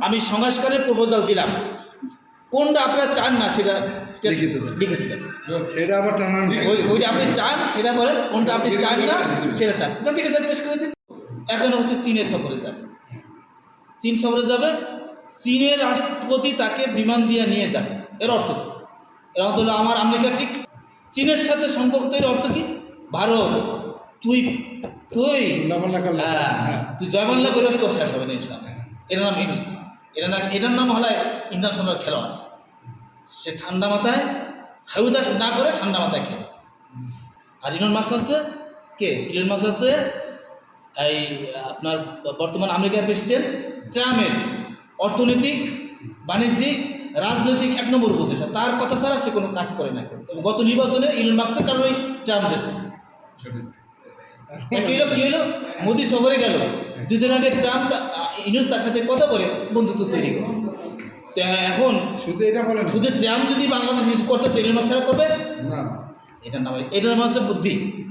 আমি সংস্কারের প্রপোজাল দিলাম। কোনটা আপনারা চান না সেটা লিখে। দিতেন এটা আবার টানান ওইটা আপনি চান সেটা বলেন কোনটা আপনি চান না সেটা চান। আচ্ছা পেশ করে দিন এখন হচ্ছে চীনের সফরে যাবে। চীন সফরে যাবে চীনের রাষ্ট্রপতি তাকে বিমান দিয়ে নিয়ে যাবে। এর অর্থ কি? এর অর্থ হলো আমার আমেরিকা ঠিক। চীনের সাথে সম্পর্ক তৈরি অর্থ কি? ভারত তুই তুই হ্যাঁ, তুই জয়বাংলা করিস তো শেষ হবে না ইনশাল্লাহ এটার নাম ইনুস এটার নাম এটার নাম হলো ইন্টারন্যাশনাল খেলোয়াড়। সে ঠান্ডা মাথায় খাইউদাস না করে ঠান্ডা মাথায় খেলে। আর ইলন মার্কস হচ্ছে কে? ইলন মার্কস হচ্ছে এই আপনার বর্তমান আমেরিকার প্রেসিডেন্ট ট্রাম্পের অর্থনৈতিক বাণিজ্যিক রাজনৈতিক এক নম্বর উপদেষ্টা। তার কথা ছাড়া সে কোনো কাজ করে না এবং গত নির্বাচনে ইলন মার্কসের কারণেই ট্রাম্প গেছে কি হলো কি হলো? মোদি সফরে গেল। দুদিন আগে ট্রাম্প ইনুস তার সাথে কথা বলে বন্ধুত্ব তৈরি করে। তো এখন শুধু এটা বলেন শুধু ট্রাম্প যদি বাংলাদেশ ইউজ করতে সেগুলো মার্কস করবে? না। এটার নাম এটার নাম হচ্ছে বুদ্ধি।